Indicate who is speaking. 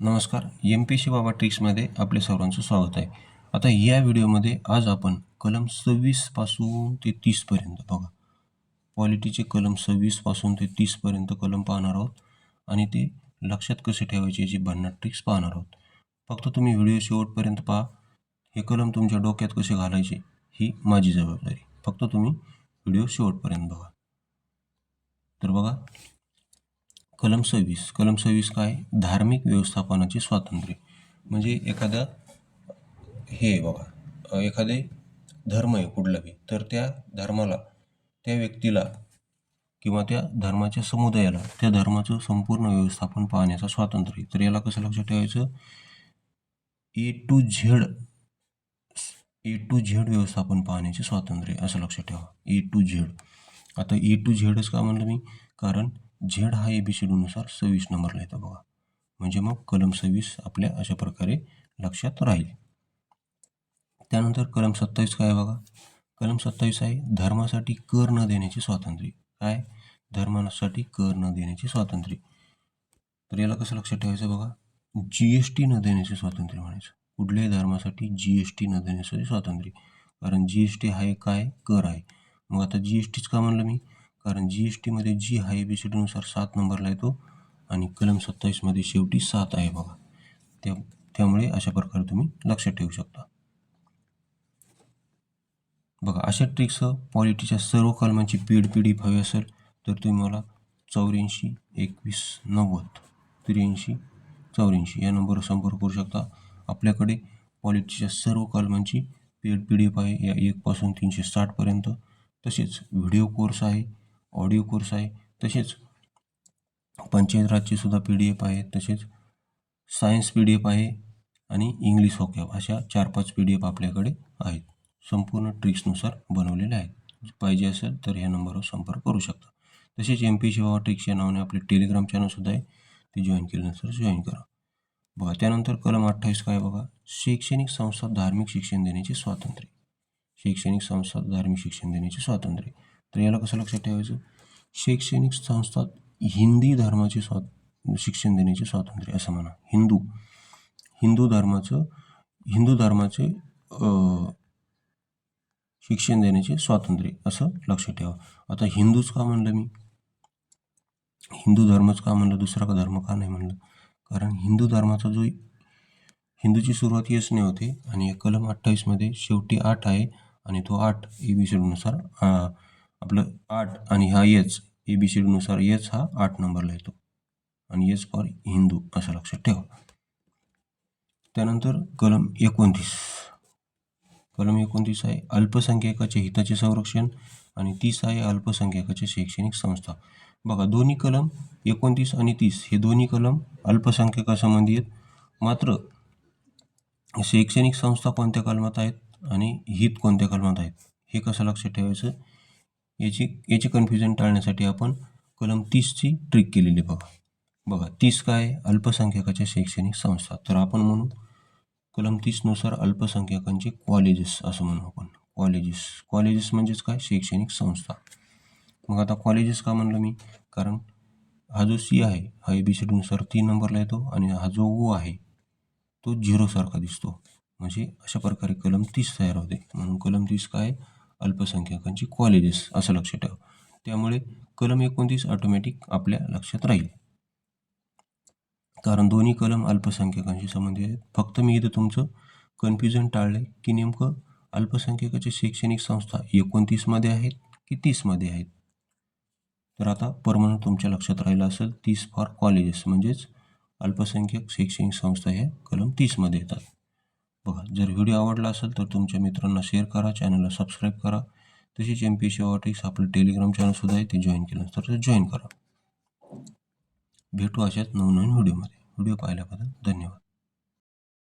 Speaker 1: नमस्कार M P C बाबा ट्रिक्समध्ये आपले सर्वांचं स्वागत आहे. आता या व्हिडिओमध्ये आज आपण कलम सव्वीसपासून ते तीसपर्यंत बघा. पॉलिटीचे कलम सव्वीसपासून ते तीसपर्यंत कलम पाहणार आहोत आणि ते लक्षात कसे ठेवायचे याची भन्नाट ट्रिक्स पाहणार आहोत. फक्त तुम्ही व्हिडिओ शेवटपर्यंत पहा. हे कलम तुमच्या डोक्यात कसे घालायचे ही माझी जबाबदारी. फक्त तुम्ही व्हिडिओ शेवटपर्यंत बघा. तर बघा कलम सव्वीस. कलम सव्वीस काय? धार्मिक व्यवस्थापनाचे स्वातंत्र्य. म्हणजे एखादा हे आहे बघा एखादे धर्म आहे कुठला बी तर त्या धर्माला त्या व्यक्तीला किंवा त्या धर्माच्या समुदायाला त्या धर्माचं संपूर्ण व्यवस्थापन पाहण्याचं स्वातंत्र्य तर याला कसं लक्षात ठेवायचं? A to Z A to Z व्यवस्थापन पाहण्याचे स्वातंत्र्य असं लक्षात ठेवा. A to Z. आता ए टू झेडच का म्हणलं मी? कारण झेड हा ए बी सी डीनुसार सव्वीस नंबरला येतो बघा. म्हणजे मग कलम सव्वीस आपल्या अशा प्रकारे लक्षात राहील. त्यानंतर कलम सत्तावीस काय आहे बघा? कलम सत्तावीस आहे धर्मासाठी कर न देण्याचे स्वातंत्र्य. काय? धर्मासाठी कर न देण्याचे स्वातंत्र्य. तर याला कसं लक्षात ठेवायचं बघा? जी एस टी न देण्याचे स्वातंत्र्य म्हणायचं. कुठल्याही धर्मासाठी जी एस टी न देण्यासाठी स्वातंत्र्य. कारण जी एस टी हा एक काय? कर आहे. मग आता जी एस टीच का म्हणलं मी? कारण जी एस टीमध्ये जी आहे बी सी टीनुसार सात नंबरला येतो आणि कलम सत्तावीसमध्ये शेवटी सात आहे बघा. त्या त्यामुळे अशा प्रकारे तुम्ही लक्षात ठेवू शकता. बघा अशा ट्रिक्स पॉलिटीच्या सर्व कलमांची पीड पी डी हवी असेल तर तुम्ही मला चौऱ्याऐंशी एकवीस नव्वद त्र्याऐंशी चौऱ्याऐंशी या नंबरवर संपर्क करू शकता. आपल्याकडे पॉलिटीच्या सर्व कलमांची पेड पी डी एफ आहे. या एकपासून तीनशे साठपर्यंत तसेच व्हिडिओ कोर्स आहे. ऑडिओ कोर्स आहे तसेच पंचायत राजचीसुद्धा पी डी एफ आहे तसेच सायन्स पी डी एफ आहे आणि इंग्लिश होकॅप अशा चार पाच पी डी एफ आपल्याकडे आहेत. संपूर्ण ट्रिक्सनुसार बनवलेले आहेत. पाहिजे असेल तर ह्या नंबरवर संपर्क करू शकता. तसेच एम पी शिवा ट्रिक्स या नावाने आपले टेलिग्राम चॅनलसुद्धा आहे. ते जॉईन केल्यानंतर जॉईन करा. बघा त्यानंतर कलम अठ्ठावीस काय बघा? शैक्षणिक संस्था धार्मिक शिक्षण देण्याचे स्वातंत्र्य. शैक्षणिक संस्था धार्मिक शिक्षण देण्याचे स्वातंत्र्य. तर याला कसं लक्षात ठेवायचं? शैक्षणिक संस्थात हिंदी धर्माचे स्वात शिक्षण देण्याचे स्वातंत्र्य असं म्हणा. हिंदू. हिंदू धर्माचं हिंदू धर्माचे शिक्षण देण्याचे स्वातंत्र्य असं लक्षात ठेवा. आता हिंदूच का म्हणलं मी? हिंदू धर्मच का म्हणलं? दुसरा का धर्म का नाही म्हणलं? कारण हिंदू धर्माचा जो हिंदूची सुरुवात येच होते. आणि कलम अठ्ठावीसमध्ये शेवटी आठ आहे. आणि तो आठ ए बी सीडनुसार आपलं आठ आणि हा एच ए बी सी डीनुसार एच हा आठ नंबरला येतो. आणि एच फॉर हिंदू असं लक्षात ठेवा. त्यानंतर कलम एकोणतीस. कलम एकोणतीस आहे अल्पसंख्याकाचे हिताचे संरक्षण आणि तीस आहे अल्पसंख्याकाचे शैक्षणिक संस्था. बघा दोन्ही कलम एकोणतीस आणि तीस हे दोन्ही कलम अल्पसंख्याकासंबंधी आहेत. मात्र शैक्षणिक संस्था कोणत्या कलमात आहेत आणि हित कोणत्या कलमात आहेत हे कसं लक्षात ठेवायचं? याची याचे कन्फ्युजन टाळण्यासाठी आपण कलम तीसची ट्रिक केलेली बघा. बघा तीस काय आहे? अल्पसंख्याकाच्या शैक्षणिक संस्था. तर आपण म्हणू कलम तीसनुसार अल्पसंख्याकांचे कॉलेजेस असं म्हणू आपण. कॉलेजेस कॉलेजेस म्हणजेच काय? शैक्षणिक संस्था. मग आता कॉलेजेस का म्हणलं मी? कारण हा जो सी आहे हा ए बी सी डीनुसार तीन नंबरला येतो आणि हा जो ओ आहे तो झिरोसारखा दिसतो. म्हणजे अशा प्रकारे कलम तीस तयार होते. म्हणून कलम तीस काय अल्पसंख्याकांची कॉलेजेस असं लक्षात ठेवा. त्यामुळे कलम एकोणतीस ऑटोमॅटिक आपल्या लक्षात राहील. कारण दोन्ही कलम अल्पसंख्याकांशी संबंधित आहेत. फक्त मी इथं तुमचं कन्फ्युजन टाळले की नेमकं अल्पसंख्याकाच्या शैक्षणिक संस्था एकोणतीसमध्ये आहेत की तीसमध्ये आहेत? तर आता परमनंट तुमच्या लक्षात राहिलं असेल तीस फॉर कॉलेजेस म्हणजेच अल्पसंख्याक शैक्षणिक संस्था ह्या कलम तीसमध्ये येतात. बघा जर व्हिडिओ आवडला असेल तर तुमच्या मित्रांना शेअर करा चॅनलला सबस्क्राईब करा. तसेच एम पी सीवाटिक्स आपलं टेलिग्राम चॅनलसुद्धा आहे ते जॉईन केलं तर ते जॉईन करा. भेटू अशाच नवनवीन व्हिडिओमध्ये व्हिडिओ पाहिल्याबद्दल धन्यवाद.